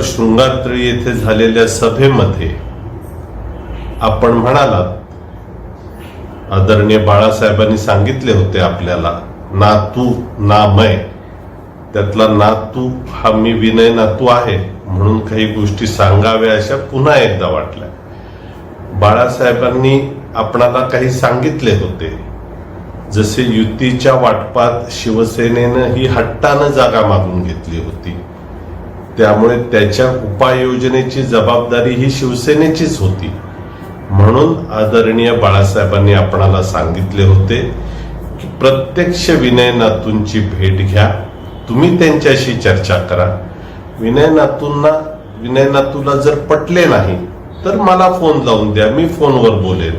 शृंगात्री येथे झालेल्या सभेमध्ये आपण म्हणालात आदरणीय बाळासाहेबांनी सांगितले होते आपल्याला ना तू ना त्यातला नातू हा मी विनय नातू आहे म्हणून काही गोष्टी सांगाव्या अशा पुन्हा एकदा वाटल्या. बाळासाहेबांनी आपणाला काही सांगितले होते. जसे युतीच्या वाटपात शिवसेनेनं ही हट्टानं जागा मागून घेतली होती. त्यामुळे त्याच्या उपाययोजनेची जबाबदारी ही शिवसेनेचीच होती. म्हणून आदरणीय बाळासाहेबांनी आपणाला सांगितले होते की प्रत्यक्ष विनय नातूंची भेट घ्या तुम्ही त्यांच्याशी चर्चा करा. विनय नातूंना विनय नातूला जर पटले नाही तर मला फोन लावून द्या मी फोनवर बोलेन.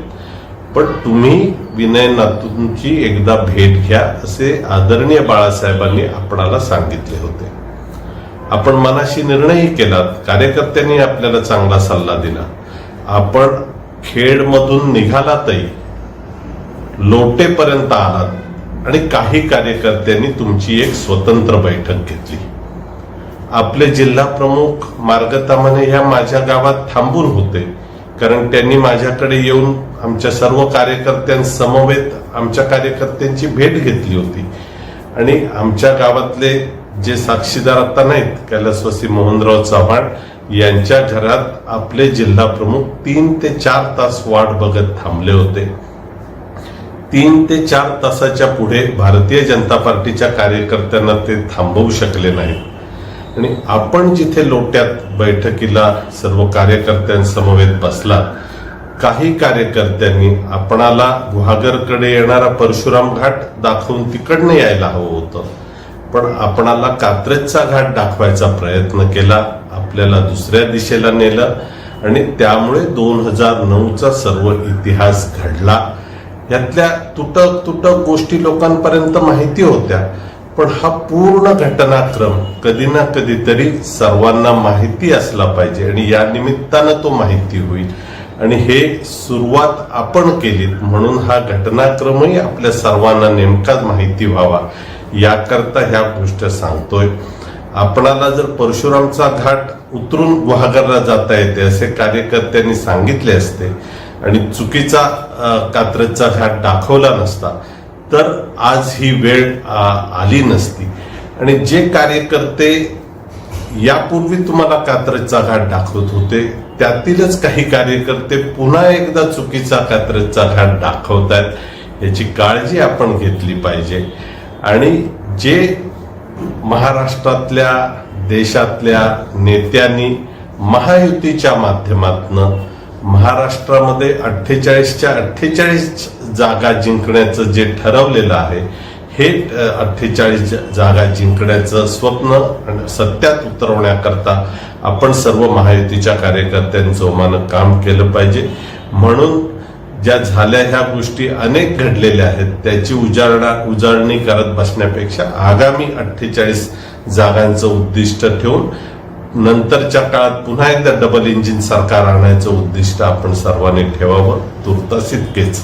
पण तुम्ही विनय नातूंची एकदा भेट घ्या असे आदरणीय बाळासाहेबांनी आपणाला सांगितले होते. आपण मनाशी निर्णयही केलात. कार्यकर्त्यांनी आपल्याला चांगला सल्ला दिला. आपण खेडमधून निघालातही लोटेपर्यंत आलात आणि काही कार्यकर्त्यांनी तुमची एक स्वतंत्र बैठक घेतली. आपले जिल्हा प्रमुख मार्गतामाने ह्या माझ्या गावात थांबून होते. कारण त्यांनी माझ्याकडे येऊन आमच्या सर्व कार्यकर्त्यांसमवेत आमच्या कार्यकर्त्यांची भेट घेतली होती. आणि आमच्या गावातले जे साक्षीदार आता नाहीत कैलासवासी मोहनराव चव्हाण यांच्या घरात आपले जिल्हा प्रमुख तीन ते चार तास वाट बघत थांबले होते. तीन ते चार तासाच्या पुढे भारतीय जनता पार्टीच्या कार्यकर्त्यांना ते थांबवू शकले नाहीत. आणि आपण जिथे लोट्यात बैठकीला सर्व कार्यकर्त्यांसमवेत बसला काही कार्यकर्त्यांनी आपणाला गुहागरकडे येणारा परशुराम घाट दाखवून तिकडनं यायला हवं होतं. पण आपणाला कात्रजचा घाट दाखवायचा प्रयत्न केला आपल्याला दुसऱ्या दिशेला नेलं आणि त्यामुळे दोन हजार नऊचा सर्व इतिहास घडला. यातल्या तुटक तुटक गोष्टी लोकांपर्यंत माहिती होत्या पण हा पूर्ण घटनाक्रम कधी ना कधीतरी सर्वांना माहिती असला पाहिजे आणि या निमित्तानं तो माहिती होईल. आणि हे सुरुवात आपण केलीत म्हणून हा घटनाक्रमही आपल्या सर्वांना नेमकाच माहिती व्हावा. याकरता ह्या गोष्ट सांगतोय. आपणाला जर परशुरामचा घाट उतरून गुहागरला जाता येते असे कार्यकर्त्यांनी सांगितले असते आणि चुकीचा कात्रजचा घाट दाखवला नसता तर आज ही वेळ आली नसती. आणि जे कार्यकर्ते यापूर्वी तुम्हाला कात्रजचा घाट दाखवत होते त्यातीलच काही कार्यकर्ते पुन्हा एकदा चुकीचा कात्रजचा घाट दाखवतायत याची काळजी आपण घेतली पाहिजे. आणि जे महाराष्ट्रातल्या देशातल्या नेत्यांनी महायुतीच्या माध्यमातनं महाराष्ट्रामध्ये अठ्ठेचाळीसच्या अठ्ठेचाळीस जागा जिंकण्याचं जे ठरवलेलं आहे हे अठ्ठेचाळीस जागा जिंकण्याचं स्वप्न आणि सत्यात उतरवण्याकरता आपण सर्व महायुतीच्या कार्यकर्त्यांचं मानक काम केलं पाहिजे. म्हणून ज्या झाल्या ह्या गोष्टी अनेक घडलेल्या आहेत त्याची उजाळणा उजाळणी करत बसण्यापेक्षा आगामी अठ्ठेचाळीस जागांचं उद्दिष्ट ठेवून नंतरच्या काळात पुन्हा एकदा डबल इंजिन सरकार आणायचं उद्दिष्ट आपण सर्वांनी ठेवावं तुर्तास इतकेच.